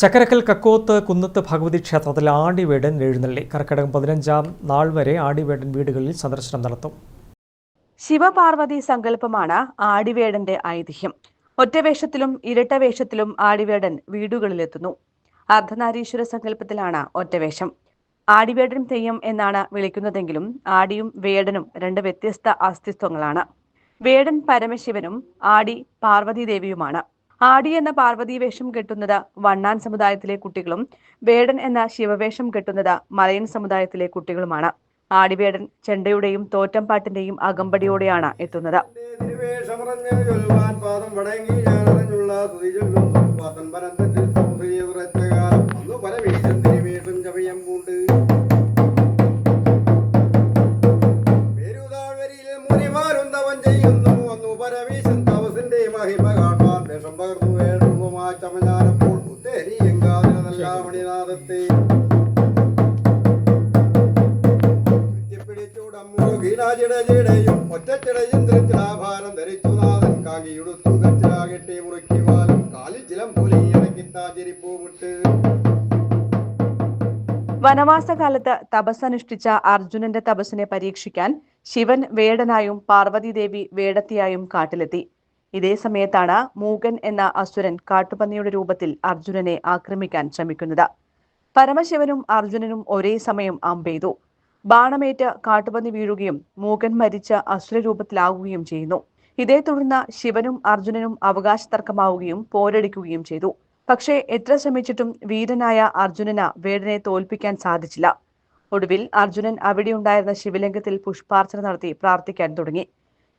ചക്കരക്കൽ കക്കോത്ത് കുന്നത്ത് ഭഗവതി ക്ഷേത്രത്തിൽ ആടിവേടൻ എഴുന്നള്ളി. കർക്കിടകം പതിനഞ്ചാം നാൾ വരെ ആടിവേടൻ വീടുകളിൽ സന്ദർശനം നടത്തും. ശിവപാർവതി സങ്കല്പമാണ് ആടിവേടന്റെ ഐതിഹ്യം. ഒറ്റവേഷത്തിലും ഇരട്ടവേഷത്തിലും ആടിവേടൻ വീടുകളിലെത്തുന്നു. അർദ്ധനാരീശ്വര സങ്കല്പത്തിലാണ് ഒറ്റവേഷം. ആടിവേടൻ തെയ്യം എന്നാണ് വിളിക്കുന്നതെങ്കിലും ആടിയും വേടനും രണ്ട് വ്യത്യസ്ത അസ്തിത്വങ്ങളാണ്. വേടൻ പരമശിവനും ആടി പാർവതി ദേവിയുമാണ് ആടി എന്ന പാർവതി വേഷം കെട്ടുന്നത് വണ്ണാൻ സമുദായത്തിലെ കുട്ടികളും വേടൻ എന്ന ശിവവേഷം കെട്ടുന്നത് മലയൻ സമുദായത്തിലെ കുട്ടികളുമാണ്. ആടിവേടൻ ചെണ്ടയുടെയും തോറ്റംപാട്ടിന്റെയും അകമ്പടിയോടെയാണ് എത്തുന്നത്. തിരുവേഷമറഞ്ഞ് മണിനാഥത്തെ ചുറ്റിപ്പിടിച്ചുടമ്പുകീരാജിടജിടയും ഒറ്റച്ചിടയും തിരുച്ചിടാഭാരം ധരിച്ചു നാഥൻ കാകിയുടുത്തു കച്ചിലാകെട്ടി മുറുക്കി വാലും കാലിൽ ചിലം പോലെ ഇണക്കിത്താചിരിപ്പൂവിട്ട് വനവാസകാലത്ത് തപസ്സനുഷ്ഠിച്ച അർജുനന്റെ തപസ്സിനെ പരീക്ഷിക്കാൻ ശിവൻ വേടനായും പാർവതീദേവി വേടത്തിയായും കാട്ടിലെത്തി. ഇതേ സമയത്താണ് മൂകൻ എന്ന അസുരൻ കാട്ടുപന്നിയുടെ രൂപത്തിൽ അർജുനനെ ആക്രമിക്കാൻ ശ്രമിക്കുന്നത്. പരമശിവനും അർജുനനും ഒരേ സമയം അമ്പെയ്തു. ബാണമേറ്റ് കാട്ടുപന്നി വീഴുകയും മൂകൻ മരിച്ച അസുരരൂപത്തിലാവുകയും ചെയ്യുന്നു. ഇതേ തുടർന്ന് ശിവനും അർജുനനും അവകാശ തർക്കമാവുകയും പോരടിക്കുകയും ചെയ്തു. പക്ഷേ എത്ര ശ്രമിച്ചിട്ടും വീരനായ അർജുനന് വേടനെ തോൽപ്പിക്കാൻ സാധിച്ചില്ല. ഒടുവിൽ അർജുനൻ അവിടെയുണ്ടായിരുന്ന ശിവലിംഗത്തിൽ പുഷ്പാർച്ചന നടത്തി പ്രാർത്ഥിക്കാൻ തുടങ്ങി.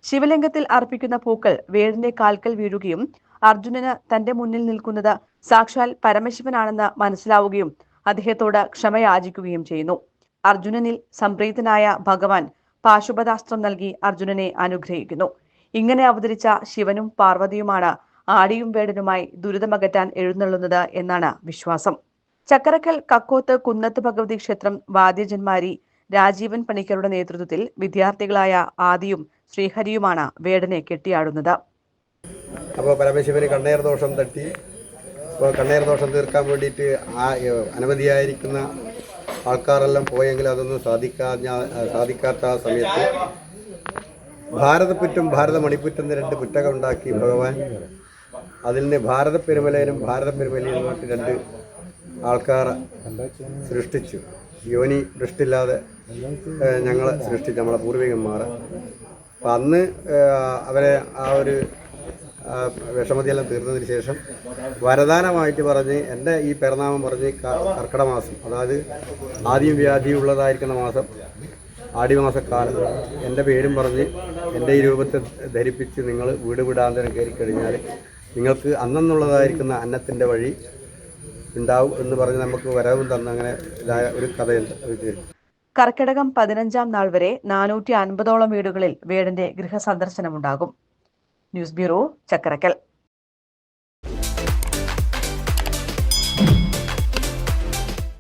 ശിവലിംഗത്തിൽ അർപ്പിക്കുന്ന പൂക്കൾ വേടിന്റെ കാൽക്കൽ വീഴുകയും അർജുനന് തന്റെ മുന്നിൽ നിൽക്കുന്നത് സാക്ഷാൽ പരമശിവനാണെന്ന് മനസ്സിലാവുകയും അദ്ദേഹത്തോട് ക്ഷമയാചിക്കുകയും ചെയ്യുന്നു. അർജുനനിൽ സംപ്രീതനായ ഭഗവാൻ പാശുപതാസ്ത്രം നൽകി അർജുനനെ അനുഗ്രഹിക്കുന്നു. ഇങ്ങനെ അവതരിച്ച ശിവനും പാർവതിയുമാണ് ആടിയും വേടനുമായി ദുരിതമകറ്റാൻ എഴുന്നള്ളുന്നത് എന്നാണ് വിശ്വാസം. ചക്കരക്കൽ കക്കോത്ത് കുന്നത്ത് ഭഗവതി ക്ഷേത്രം വാദ്യജന്മാരി രാജീവൻ പണിക്കരുടെ നേതൃത്വത്തിൽ വിദ്യാർത്ഥികളായ ആദിയും ശ്രീഹരിയുമാണ് വേടനെ കെട്ടിയാടുന്നത്. അപ്പോൾ പരമശിവന് കണ്ണേർ ദോഷം തട്ടി അപ്പോൾ കണ്ണേർ ദോഷം തീർക്കാൻ വേണ്ടിയിട്ട് ആ അനവധിയായിരിക്കുന്ന ആൾക്കാരെല്ലാം പോയെങ്കിൽ അതൊന്നും സാധിക്കാഞ്ഞ സാധിക്കാത്ത സമയത്ത് ഭാരതപ്പുറ്റും ഭാരത മണിപ്പുറ്റും രണ്ട് പുറ്റകം ഉണ്ടാക്കി ഭഗവാൻ. അതിൽ നിന്ന് ഭാരത പെരുമലയിലും ഭാരത പെരുമലയിലും രണ്ട് ആൾക്കാർ സൃഷ്ടിച്ചു. യോനി ദൃഷ്ടില്ലാതെ ഞങ്ങൾ സൃഷ്ടിച്ചു നമ്മളെ പൂർവികന്മാർ. അപ്പം അന്ന് അവരെ ആ ഒരു വിഷമതിയെല്ലാം തീർന്നതിന് ശേഷം വരദാനമായിട്ട് പറഞ്ഞ് എന്റെ ഈ പിറന്നാമം പറഞ്ഞ് കർക്കിട മാസം അതായത് ആദ്യം വ്യാധി ഉള്ളതായിരിക്കുന്ന മാസം ആടിമാസക്കാലം എന്റെ പേരും പറഞ്ഞ് എന്റെ ഈ രൂപത്തെ ധരിപ്പിച്ച് നിങ്ങൾ വീട് വിടാന്തരം കയറി കഴിഞ്ഞാൽ നിങ്ങൾക്ക് അന്നെന്നുള്ളതായിരിക്കുന്ന അന്നത്തിന്റെ വഴി ഉണ്ടാവും എന്ന് പറഞ്ഞ് നമുക്ക് വരവും തന്ന അങ്ങനെ ഇതായ ഒരു കഥയുണ്ട്. കർക്കിടകം പതിനഞ്ചാം നാൾ വരെ നാനൂറ്റി അൻപതോളം വീടുകളിൽ വീടിന്റെ ഗൃഹസന്ദർശനമുണ്ടാകും. News bureau Chakkarakkal.